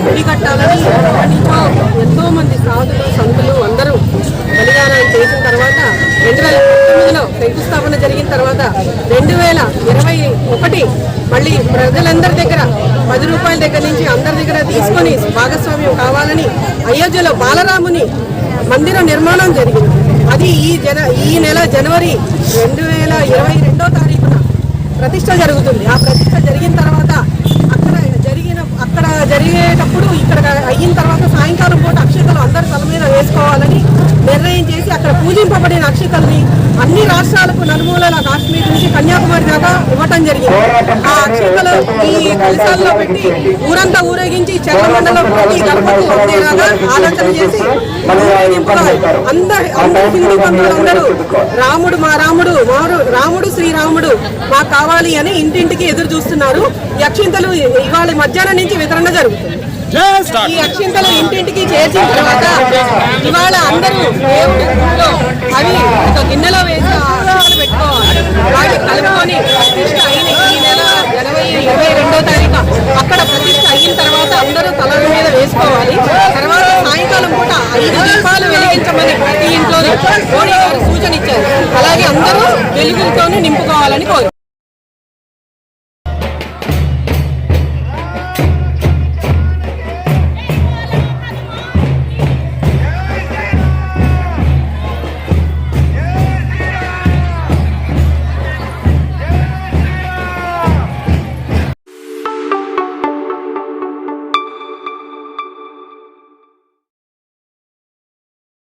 గుడి కట్టాలని ఎంతో మంది సాధులు సంతులు అందరూ బలిదానం చేసిన తర్వాత రెండు వేల పంతొమ్మిదిలో శంకుస్థాపన జరిగిన తర్వాత రెండు వేల ఇరవై ఒకటి మళ్ళీ ప్రజలందరి దగ్గర పది రూపాయల దగ్గర నుంచి అందరి దగ్గర తీసుకొని భాగస్వామ్యం కావాలని అయోధ్యలో బాలరాముని మందిర నిర్మాణం జరిగింది. అది ఈ జన ఈ నెల జనవరి రెండు వేల ఇరవై రెండో తారీఖున ప్రతిష్ట జరుగుతుంది. ఆ ప్రతిష్ట జరిగిన తర్వాత అక్కడ జరిగిన అక్కడ జరిగేటప్పుడు ఇక్కడ అయిన తర్వాత సాయంకాలం పూట అక్షతలు అందరి తల మీద వేసుకోవాలని నిర్ణయం చేసి అక్కడ పూజింపబడిన అక్షతల్ని అన్ని రాష్ట్రాలకు నలుమూలల కాశ్మీర్ నుంచి కన్యాకుమారి దాకా ఇవ్వటం జరిగింది. ఆ అక్షతలు ఈ కలిసాల్లో పెట్టి ఊరంతా ఊరేగించి చంద్రమండలం ప్రతి గడపకు అందేలాగా ఆలోచన చేసి ఊరేగింపుగా అందరి అందరి హిందూ బంధువులందరూ రాముడు మా రాముడు మారు రాముడు శ్రీరాముడు మాకు కావాలి అని ఇంటింటికి ఎదురు చూస్తున్నారు. ఈ అక్షింతలు ఇవాళ మధ్యాహ్నం నుంచి వితరణ జరుగుతుంది. ఈ అక్షింతలు ఇంటింటికి చేర్చిన తర్వాత ఇవాళ అందరూ దేవుడి గుడిలో అవి ఒక గిన్నెలో వేసి అక్షింతలు పెట్టుకోవాలి. వాటిని కలుపుకొని ప్రతిష్ట అయిన ఈ నెల జనవరి ఇరవై రెండో తారీఖు అక్కడ ప్రతిష్ట అయిన తర్వాత అందరూ తలల మీద వేసుకోవాలి. తర్వాత సాయంకాలం పూట ఐదు దీపాలు వెలిగించమని ప్రతి ఇంట్లో మోడీ గారు సూచన ఇచ్చారు.